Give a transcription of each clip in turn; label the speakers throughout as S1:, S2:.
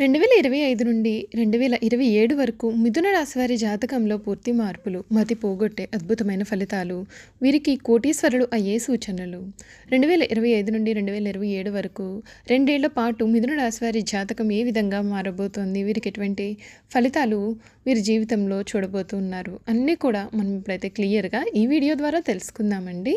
S1: రెండు వేల ఇరవై ఐదు నుండి రెండు వేల ఇరవై ఏడు వరకు మిథున రాశివారి జాతకంలో పూర్తి మార్పులు మతి పోగొట్టే అద్భుతమైన ఫలితాలు. వీరికి కోటీశ్వరులు అయ్యే సూచనలు. రెండు వేల ఇరవై ఐదు నుండి రెండు వేల ఇరవై ఏడు వరకు రెండేళ్ళ పాటు మిథున రాశివారి జాతకం ఏ విధంగా మారబోతోంది? వీరికి ఎటువంటి ఫలితాలు వీరి జీవితంలో చూడబోతున్నారు? అన్నీ కూడా మనం ఇప్పుడైతే క్లియర్గా ఈ వీడియో ద్వారా తెలుసుకుందామండి.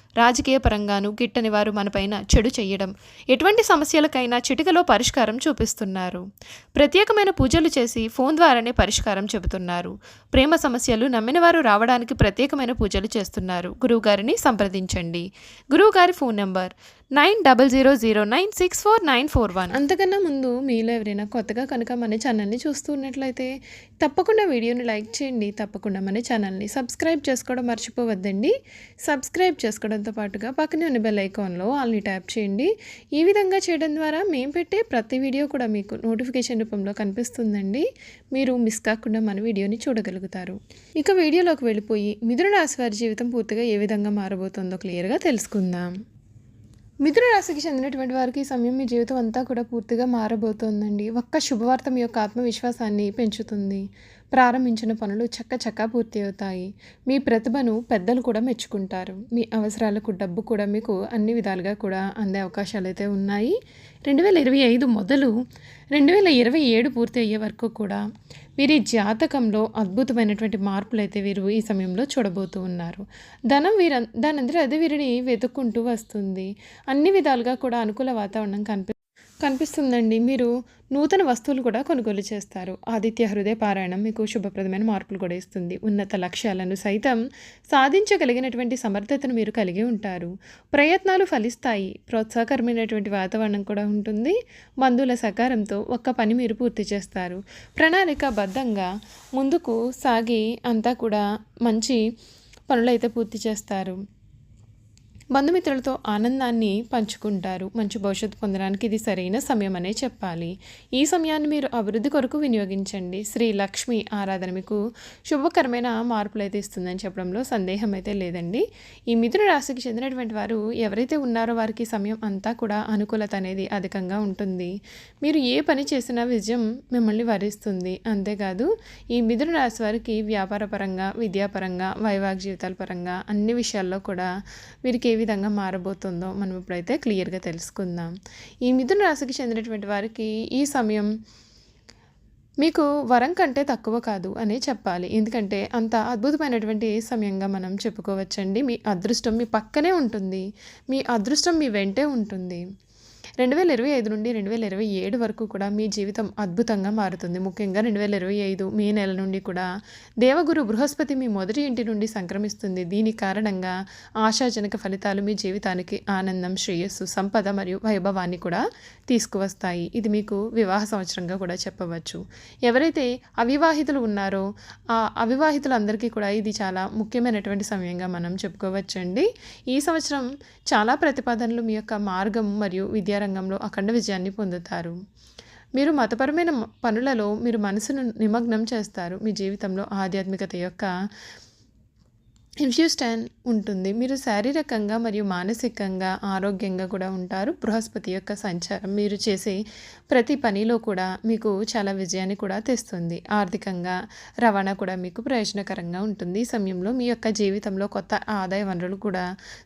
S1: రాజకీయ పరంగానూ గిట్టని వారు మనపైన చెడు చేయడం ఎటువంటి సమస్యలకైనా చిటికలో పరిష్కారం చూపిస్తున్నారు. ప్రత్యేకమైన పూజలు చేసి ఫోన్ ద్వారానే పరిష్కారం చెబుతున్నారు. ప్రేమ సమస్యలు నమ్మిన వారు రావడానికి ప్రత్యేకమైన పూజలు చేస్తున్నారు. గురువుగారిని సంప్రదించండి. గురువుగారి phone number nine double zero zero nine six four nine four one. అంతకన్నా ముందు మీలో ఎవరైనా కొత్తగా కనుక మన ఛానల్ని చూస్తున్నట్లయితే తప్పకుండా వీడియోని లైక్ చేయండి తప్పకుండా మన ఛానల్ని సబ్స్క్రైబ్ చేసుకోవడం మర్చిపోవద్దండి. సబ్స్క్రైబ్ చేసుకోవడంతో పాటుగా పక్కనే ఉన్న బెల్ ఐకాన్లో వాళ్ళని ట్యాప్ చేయండి. ఈ విధంగా చేయడం ద్వారా మేము పెట్టే ప్రతి వీడియో కూడా మీకు నోటిఫికేషన్ రూపంలో కనిపిస్తుందండి. మీరు మిస్ కాకుండా మన వీడియోని చూడగలుగుతారు. ఇక వీడియోలోకి వెళ్ళిపోయి మిథున రాశి వారి జీవితం పూర్తిగా ఏ విధంగా మారబోతుందో క్లియర్గా తెలుసుకుందాం. మిథున రాశికి చెందినటువంటి వారికి ఈ సమయం మీ జీవితం అంతా కూడా పూర్తిగా మారబోతోందండి. ఒక్క శుభవార్త మీ యొక్క ఆత్మవిశ్వాసాన్ని పెంచుతుంది. ప్రారంభించిన పనులు చక్క చక్క పూర్తి అవుతాయి. మీ ప్రతిభను పెద్దలు కూడా మెచ్చుకుంటారు. మీ అవసరాలకు డబ్బు కూడా మీకు అన్ని విధాలుగా కూడా అందే అవకాశాలు అయితే ఉన్నాయి. రెండు వేల ఇరవై ఐదు మొదలు రెండు వేల ఇరవై ఏడు పూర్తి అయ్యే వరకు కూడా వీరి జాతకంలో అద్భుతమైనటువంటి మార్పులు అయితే వీరు ఈ సమయంలో చూడబోతూ ఉన్నారు. ధనం వీర దానందరూ అదే వీరిని వెతుక్కుంటూ వస్తుంది. అన్ని విధాలుగా కూడా అనుకూల వాతావరణం కనిపి కనిపిస్తుందండి. మీరు నూతన వస్తువులు కూడా కొనుగోలు చేస్తారు. ఆదిత్య హృదయ పారాయణం మీకు శుభప్రదమైన మార్పులు కూడా ఇస్తుంది. ఉన్నత లక్ష్యాలను సైతం సాధించగలిగినటువంటి సమర్థతను మీరు కలిగి ఉంటారు. ప్రయత్నాలు ఫలిస్తాయి. ప్రోత్సాహకరమైనటువంటి వాతావరణం కూడా ఉంటుంది. బంధువుల సహకారంతో ఒక్క పని మీరు పూర్తి చేస్తారు. ప్రణాళికాబద్ధంగా ముందుకు సాగి అంతా కూడా మంచి పనులైతే పూర్తి చేస్తారు. బంధుమిత్రులతో ఆనందాన్ని పంచుకుంటారు. మంచి భవిష్యత్తు పొందడానికి ఇది సరైన సమయం అనే చెప్పాలి. ఈ సమయాన్ని మీరు అభివృద్ధి కొరకు వినియోగించండి. శ్రీ లక్ష్మి ఆరాధన మీకు శుభకరమైన మార్పులు అయితే ఇస్తుందని చెప్పడంలో సందేహం అయితే లేదండి. ఈ మిథున రాశికి చెందినటువంటి వారు ఎవరైతే ఉన్నారో వారికి సమయం అంతా కూడా అనుకూలత అనేది అధికంగా ఉంటుంది. మీరు ఏ పని చేసినా విజయం మిమ్మల్ని వరిస్తుంది. అంతేకాదు ఈ మిథున రాశి వారికి వ్యాపార పరంగా విద్యాపరంగా వైవాహిక జీవితాల పరంగా అన్ని విషయాల్లో కూడా వీరికి విధంగా మారబోతుందో మనం ఇప్పుడైతే క్లియర్గా తెలుసుకుందాం. ఈ మిథున రాశికి చెందినటువంటి వారికి ఈ సమయం మీకు వరం కంటే తక్కువ కాదు అని చెప్పాలి. ఎందుకంటే అంత అద్భుతమైనటువంటి సమయంగా మనం చెప్పుకోవచ్చండి. మీ అదృష్టం మీ పక్కనే ఉంటుంది. మీ అదృష్టం మీ వెంటే ఉంటుంది. రెండు వేల ఇరవై ఐదు నుండి రెండు వేల ఇరవై ఏడు వరకు కూడా మీ జీవితం అద్భుతంగా మారుతుంది. ముఖ్యంగా రెండు వేల ఇరవై ఐదు మే నెల నుండి కూడా దేవగురు బృహస్పతి మీ మొదటి ఇంటి నుండి సంక్రమిస్తుంది. దీని కారణంగా ఆశాజనక ఫలితాలు మీ జీవితానికి ఆనందం శ్రేయస్సు సంపద మరియు వైభవాన్ని కూడా తీసుకువస్తాయి. ఇది మీకు వివాహ సంవత్సరంగా కూడా చెప్పవచ్చు. ఎవరైతే అవివాహితులు ఉన్నారో ఆ అవివాహితులందరికీ కూడా ఇది చాలా ముఖ్యమైనటువంటి సమయంగా మనం చెప్పుకోవచ్చండి. ఈ సంవత్సరం చాలా ప్రతిపాదనలు మీ యొక్క మార్గం మరియు విద్యారంగంలో అఖండ విజయాన్ని పొందుతారు. మీరు మతపరమైన పనులలో మీరు మనసును నిమగ్నం చేస్తారు. మీ జీవితంలో ఆధ్యాత్మికత యొక్క ఇన్ఫ్యూస్టాన్ ఉంటుంది. మీరు శారీరకంగా మరియు మానసికంగా ఆరోగ్యంగా కూడా ఉంటారు. బృహస్పతి యొక్క సంచారం మీరు చేసే ప్రతి పనిలో కూడా మీకు చాలా విజయాన్ని కూడా తెస్తుంది. ఆర్థికంగా రవాణా కూడా మీకు ప్రయోజనకరంగా ఉంటుంది. ఈ సమయంలో మీ యొక్క జీవితంలో కొత్త ఆదాయ వనరులు కూడా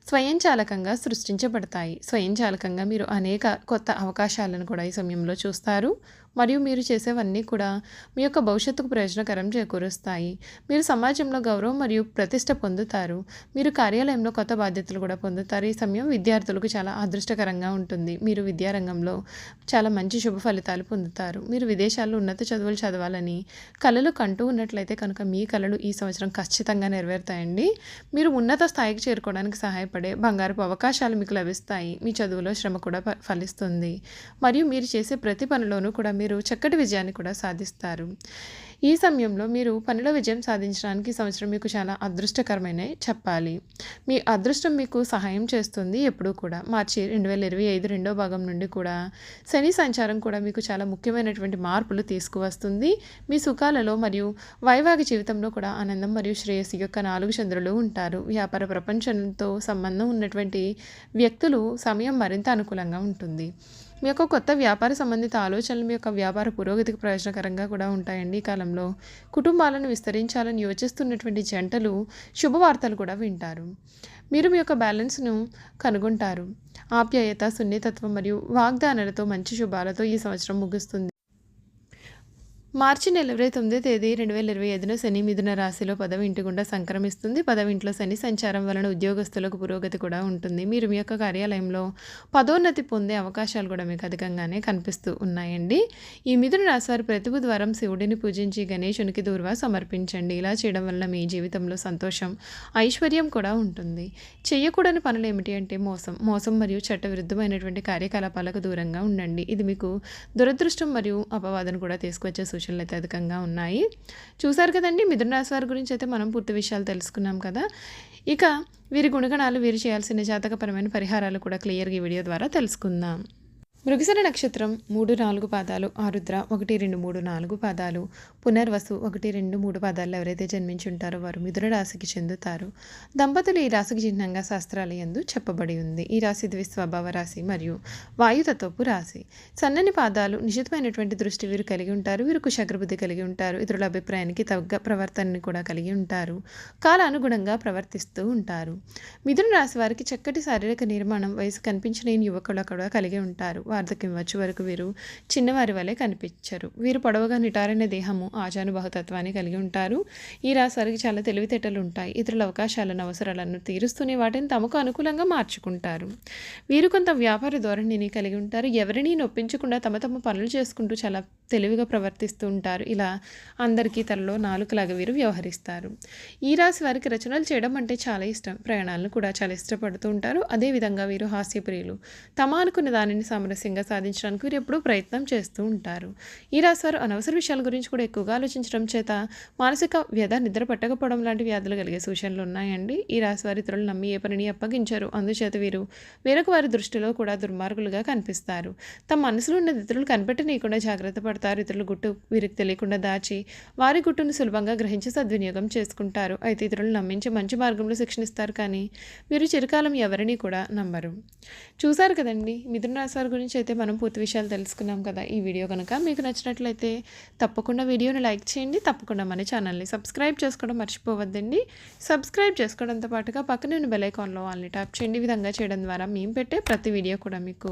S1: స్వయంచాలకంగా సృష్టించబడతాయి. స్వయంచాలకంగా మీరు అనేక కొత్త అవకాశాలను కూడా ఈ సమయంలో చూస్తారు. మరియు మీరు చేసేవన్నీ కూడా మీ యొక్క భవిష్యత్తుకు ప్రయోజనకరం చేకూరుస్తాయి. మీరు సమాజంలో గౌరవం మరియు ప్రతిష్ట పొందుతారు. మీరు కార్యాలయంలో కొత్త బాధ్యతలు కూడా పొందుతారు. ఈ సమయం విద్యార్థులకు చాలా అదృష్టకరంగా ఉంటుంది. మీరు విద్యారంగంలో చాలా మంచి శుభ ఫలితాలు పొందుతారు. మీరు విదేశాల్లో ఉన్నత చదువులు చదవాలని కళలు కంటూ ఉన్నట్లయితే కనుక మీ కళలు ఈ సంవత్సరం ఖచ్చితంగా నెరవేరుతాయండి. మీరు ఉన్నత స్థాయికి చేరుకోవడానికి సహాయపడే బంగారపు అవకాశాలు మీకు లభిస్తాయి. మీ చదువులో శ్రమ కూడా ఫలిస్తుంది. మరియు మీరు చేసే ప్రతి పనిలోనూ కూడా మీరు మీరు చక్కటి విజయాన్ని కూడా సాధిస్తారు. ఈ సమయంలో మీరు పనిలో విజయం సాధించడానికి సంవత్సరం మీకు చాలా అదృష్టకరమైన చెప్పాలి. మీ అదృష్టం మీకు సహాయం చేస్తుంది ఎప్పుడూ కూడా. మార్చి రెండు వేల ఇరవై ఐదు రెండో భాగం నుండి కూడా శని సంచారం కూడా మీకు చాలా ముఖ్యమైనటువంటి మార్పులు తీసుకువస్తుంది. మీ సుఖాలలో మరియు వైవాహిక జీవితంలో కూడా ఆనందం మరియు శ్రేయస్సు యొక్క నాలుగు చంద్రులు ఉంటారు. వ్యాపార ప్రపంచంతో సంబంధం ఉన్నటువంటి వ్యక్తులు సమయం మరింత అనుకూలంగా ఉంటుంది. మీ యొక్క కొత్త వ్యాపార సంబంధిత ఆలోచనలు మీ యొక్క వ్యాపార పురోగతికి ప్రయోజనకరంగా కూడా ఉంటాయండి ఈ కాలంలో. కుటుంబాలను విస్తరించాలని యోచిస్తున్నటువంటి జంటలు శుభవార్తలు కూడా వింటారు. మీరు మీ యొక్క బ్యాలెన్స్ను కనుగొంటారు. ఆప్యాయత సున్నితత్వం మరియు వాగ్దానాలతో మంచి శుభాలతో ఈ సంవత్సరం ముగుస్తుంది. మార్చి నెల ఇరవై తొమ్మిదో తేదీ రెండు వేల ఇరవై ఐదున శని మిథున రాశిలో పదవి ఇంటి గుండా సంక్రమిస్తుంది. పదవి ఇంట్లో శని సంచారం వలన ఉద్యోగస్తులకు పురోగతి కూడా ఉంటుంది. మీరు మీ యొక్క కార్యాలయంలో పదోన్నతి పొందే అవకాశాలు కూడా మీకు అధికంగానే కనిపిస్తూ ఉన్నాయండి. ఈ మిథున రాశి వారి ప్రతి బుధవారం శివుడిని పూజించి గణేశునికి దూర్వా సమర్పించండి. ఇలా చేయడం వల్ల మీ జీవితంలో సంతోషం ఐశ్వర్యం కూడా ఉంటుంది. చేయకూడని పనులు ఏమిటి అంటే మోసం మోసం మరియు చట్టవిరుద్ధమైనటువంటి కార్యకలాపాలకు దూరంగా ఉండండి. ఇది మీకు దురదృష్టం మరియు అపవాదం కూడా తీసుకొచ్చే సూచన సూచనలు అయితే అధికంగా ఉన్నాయి. చూసారు కదండి మిథున రాశి వారి గురించి అయితే మనం పూర్తి విషయాలు తెలుసుకున్నాం కదా. ఇక వీరి గుణగణాలు వీరు చేయాల్సిన జాతకపరమైన పరిహారాలు కూడా క్లియర్గా ఈ వీడియో ద్వారా తెలుసుకుందాం. మృగశిర నక్షత్రం మూడు నాలుగు పాదాలు ఆరుద్ర ఒకటి రెండు మూడు నాలుగు పాదాలు పునర్వసు ఒకటి రెండు మూడు పాదాలు ఎవరైతే జన్మించి ఉంటారో వారు మిథున రాశికి చెందుతారు. దంపతులు ఈ రాశికి చిహ్నంగా శాస్త్రాలయందు చెప్పబడి ఉంది. ఈ రాశి ద్వి స్వభావ రాశి మరియు వాయుతత్వపు రాశి. సన్నని పాదాలు నిశితమైనటువంటి దృష్టి వీరు కలిగి ఉంటారు. వీరు కుశగ్రబుద్ధి కలిగి ఉంటారు. ఇతరుల అభిప్రాయానికి తగ్గ ప్రవర్తనని కూడా కలిగి ఉంటారు. కాలానుగుణంగా ప్రవర్తిస్తూ ఉంటారు. మిథున రాశి వారికి చక్కటి శారీరక నిర్మాణం వయసు కనిపించలేని యువకులు కూడా కలిగి ఉంటారు. వార్ధక్యం వచ్చే వరకు వీరు చిన్నవారి వలె కనిపించరు. వీరు పొడవుగా నిటారైన దేహము ఆజానుబాహుతత్వాన్ని కలిగి ఉంటారు. ఈ రాశి వారికి చాలా తెలివితేటలు ఉంటాయి ఇతరుల అవకాశాలను అవసరాలను తీరుస్తూనే వాటిని తమకు అనుకూలంగా మార్చుకుంటారు. వీరు కొంత వ్యాపార ధోరణిని కలిగి ఉంటారు. ఎవరిని నొప్పించకుండా తమ తమ పనులు చేసుకుంటూ చాలా తెలివిగా ప్రవర్తిస్తూ ఉంటారు ఇలా అందరికీ తనలో నాలుకలాగా వీరు వ్యవహరిస్తారు. ఈ రాశి వారికి రచనలు చేయడం అంటే చాలా ఇష్టం. ప్రయాణాలను కూడా చాలా ఇష్టపడుతూ ఉంటారు. అదేవిధంగా వీరు హాస్యప్రియులు. తమ అనుకున్న దానిని సామరస్యంగా సాధించడానికి వీరు ఎప్పుడూ ప్రయత్నం చేస్తూ ఉంటారు. ఈ రాశి వారు అనవసర విషయాల గురించి కూడా ఎక్కువగా ఆలోచించడం చేత మానసిక వ్యధ నిద్ర పట్టకపోవడం లాంటి వ్యాధులు కలిగే సూచనలు ఉన్నాయండి. ఈ రాశి వారి ఇతరులు నమ్మి ఏ పనిని అప్పగించారు. అందుచేత వీరు వేరొక వారి దృష్టిలో కూడా దుర్మార్గులుగా కనిపిస్తారు. తమ మనసులో ఉన్న ఇతరులు కనిపెట్టనీయకుండా జాగ్రత్త పడతారు ఇతరుల గుట్టు వీరికి తెలియకుండా దాచి వారి గుట్టును సులభంగా గ్రహించి సద్వినియోగం చేసుకుంటారు. అయితే ఇతరులు నమ్మించి మంచి మార్గంలో శిక్షణిస్తారు కానీ వీరు చిరకాలం ఎవరిని కూడా నమ్మరు. చూసారు కదండి మిథున రాశి వారి గురించి అయితే మనం పూర్తి విషయాలు తెలుసుకున్నాం కదా. ఈ వీడియో కనుక మీకు నచ్చినట్లయితే తప్పకుండా వీడియోని లైక్ చేయండి తప్పకుండా మన ఛానల్ని సబ్స్క్రైబ్ చేసుకోవడం మర్చిపోవద్దండి. సబ్స్క్రైబ్ చేసుకోవడంతో పాటుగా పక్కనే ఉన్న బెల్ ఐకాన్లో వాళ్ళని ట్యాప్ చేయండి. విధంగా చేయడం ద్వారా మేము పెట్టే ప్రతి వీడియో కూడా మీకు